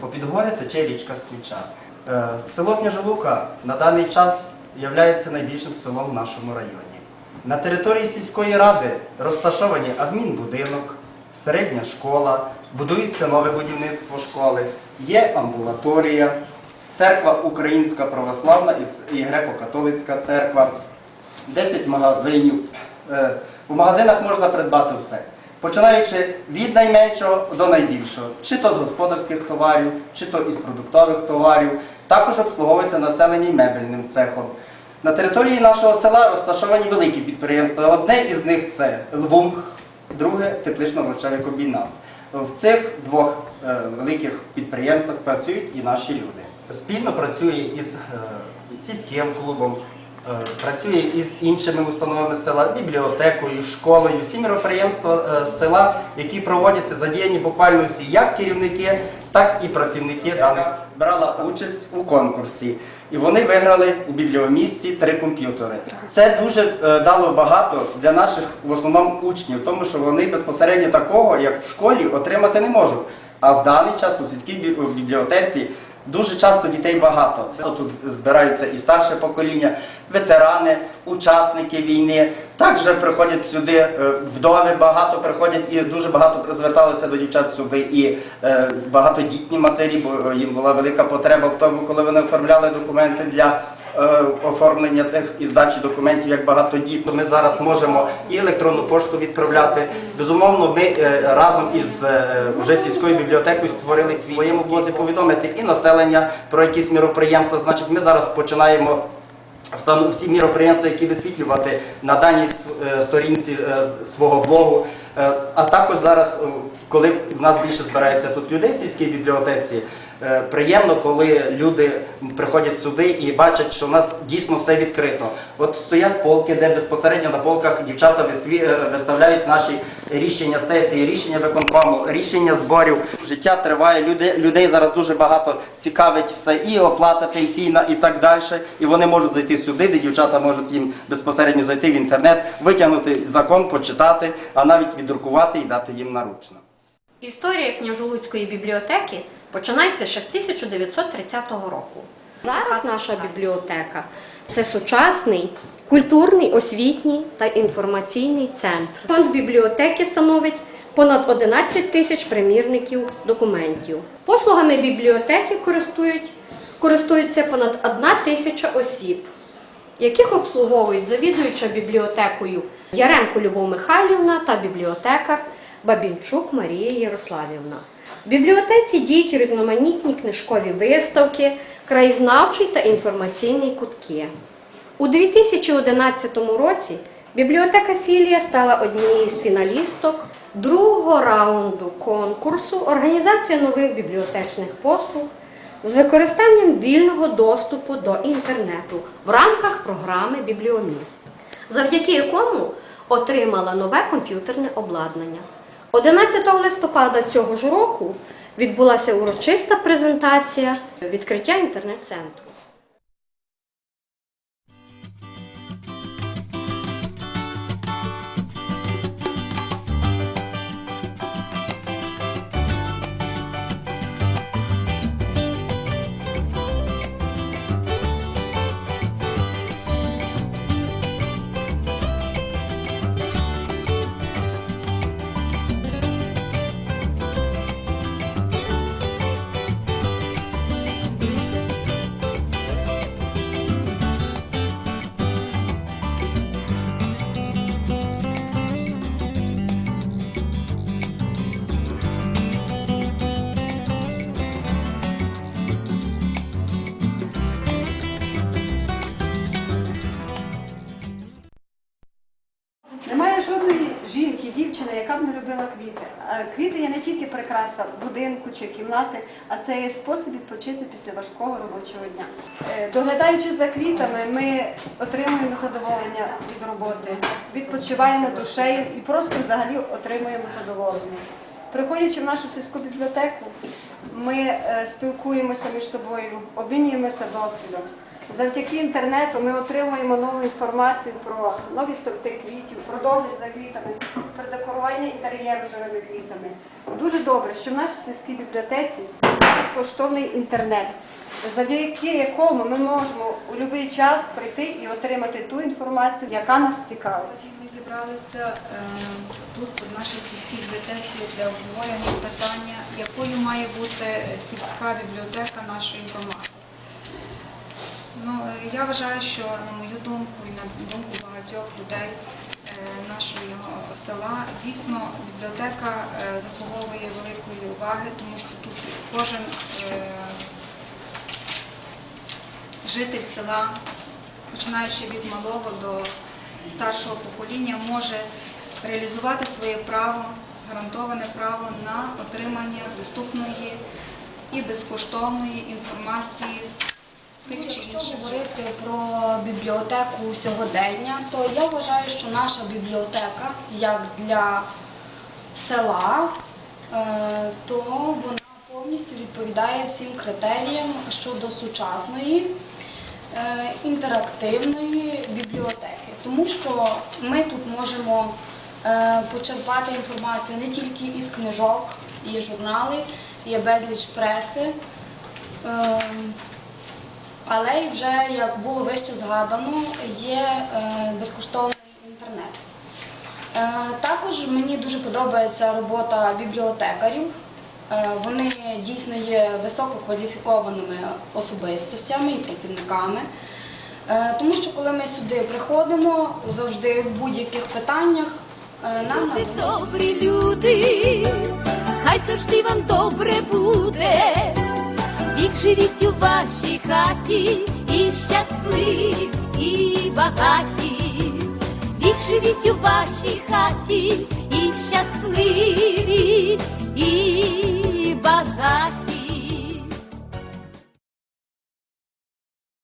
Попід гори тече річка Свіча. Е, Село Княжолука на даний час є найбільшим селом в нашому районі. На території сільської ради розташовані адмінбудинок, середня школа, будується нове будівництво школи, є амбулаторія, церква Українська православна і- греко-католицька церква, 10 магазинів. Е, У магазинах можна придбати все, починаючи від найменшого до найбільшого, чи то з господарських товарів, чи то із продуктових товарів. Також обслуговується населення мебельним цехом. На території нашого села розташовані великі підприємства. Одне із них це Лвунг, друге теплично-овочевий комбінат. В цих двох е, великих підприємствах працюють і наші люди. Спільно працює із е, сільським клубом, працює із іншими установами села, бібліотекою, школою. Всі міроприємства е, села, які проводяться, задіяні буквально всі, як керівники, так і працівники даних брала участь у конкурсі. І вони виграли у бібліомісті три комп'ютери. Це дуже е, дало багато для наших в основному учнів, тому що вони безпосередньо такого, як в школі, отримати не можуть. А в даний час у сільській бібліотеці дуже часто дітей багато. Тут збираються і старше покоління, ветерани, учасники війни. Також приходять сюди е, вдови, багато приходять і дуже багато призверталося до дівчат сюди і е, багатодітні матері, бо їм була велика потреба в тому, коли вони оформляли документи для оформлення тих і здачі документів як багатодітно. Ми зараз можемо і електронну пошту відправляти. Безумовно, ми е, разом із е, вже сільською бібліотекою створили своєму блозі повідомити і населення про якісь міроприємства. Значить, ми зараз починаємо. Стану всі міроприємства, які висвітлювати на даній е, сторінці е, свого блогу. Е, А також зараз, е, коли в нас більше збирається тут людей в сільській бібліотеці, е, приємно, коли люди приходять сюди і бачать, що в нас дійсно все відкрито. От стоять полки, де безпосередньо на полках дівчата е, виставляють наші рішення сесії, рішення виконкому, рішення зборів. Життя триває, людей зараз дуже багато цікавить все, і оплата пенсійна, і так далі. І вони можуть зайти сюди, де дівчата можуть їм безпосередньо зайти в інтернет, витягнути закон, почитати, а навіть віддрукувати і дати їм наручно. Історія княжолуцької бібліотеки починається ще з 1930 року. Зараз наша бібліотека це сучасний культурний, освітній та інформаційний центр. Фонд бібліотеки становить понад 11 тисяч примірників документів. Послугами бібліотеки користують, користуються понад 1 тисяча осіб яких обслуговують завідуюча бібліотекою Яренко Любов Михайлівна та бібліотекар Бабінчук Марія Ярославівна. В бібліотеці діють різноманітні книжкові виставки, краєзнавчий та інформаційний кутки. У 2011 році бібліотека Філія стала однією з фіналісток другого раунду конкурсу Організація нових бібліотечних послуг з використанням вільного доступу до інтернету в рамках програми Бібліоміст, завдяки якому отримала нове комп'ютерне обладнання. 11 листопада цього ж року відбулася урочиста презентація відкриття інтернет-центру. Робила квіти. Квіти є не тільки прикраса будинку чи кімнати, а це є спосіб відпочити після важкого робочого дня. Е, Доглядаючи за квітами, ми отримуємо задоволення від роботи, відпочиваємо душею і просто взагалі отримуємо задоволення. Приходячи в нашу сільську бібліотеку, ми е, спілкуємося між собою, обмінюємося досвідом. Завдяки інтернету ми отримуємо нову інформацію про нові сорти квітів, про догляд за квітами. при інтер'єру живими квітами. Дуже добре, що в нашій сільській бібліотеці безкоштовний інтернет, завдяки якому ми можемо у будь-який час прийти і отримати ту інформацію, яка нас цікавить. Ми зібралися е, тут, в нашій сільській бібліотеці, для обговорення питання, якою має бути сільська бібліотека нашої громади. Ну, я вважаю, що на мою думку і на думку багатьох людей е, нашого села, дійсно бібліотека е, заслуговує великої уваги, тому що тут кожен е, житель села, починаючи від малого до старшого покоління, може реалізувати своє право, гарантоване право на отримання доступної і безкоштовної інформації з Якщо говорити про бібліотеку сьогодення, то я вважаю, що наша бібліотека, як для села, е, то вона повністю відповідає всім критеріям щодо сучасної е, інтерактивної бібліотеки. Тому що ми тут можемо е, почерпати інформацію не тільки із книжок, є журнали, є безліч преси. Але й вже, як було вище згадано, є е, безкоштовний інтернет. Е, також мені дуже подобається робота бібліотекарів. Е, вони дійсно є висококваліфікованими особистостями і працівниками. Тому що коли ми сюди приходимо, завжди в будь-яких питаннях нам Люди добрі люди, хай завжди вам добре буде. Вік живіть у вашій хаті, і щасливі, і багаті. Вік живіть у вашій хаті, і щасливі, і багаті.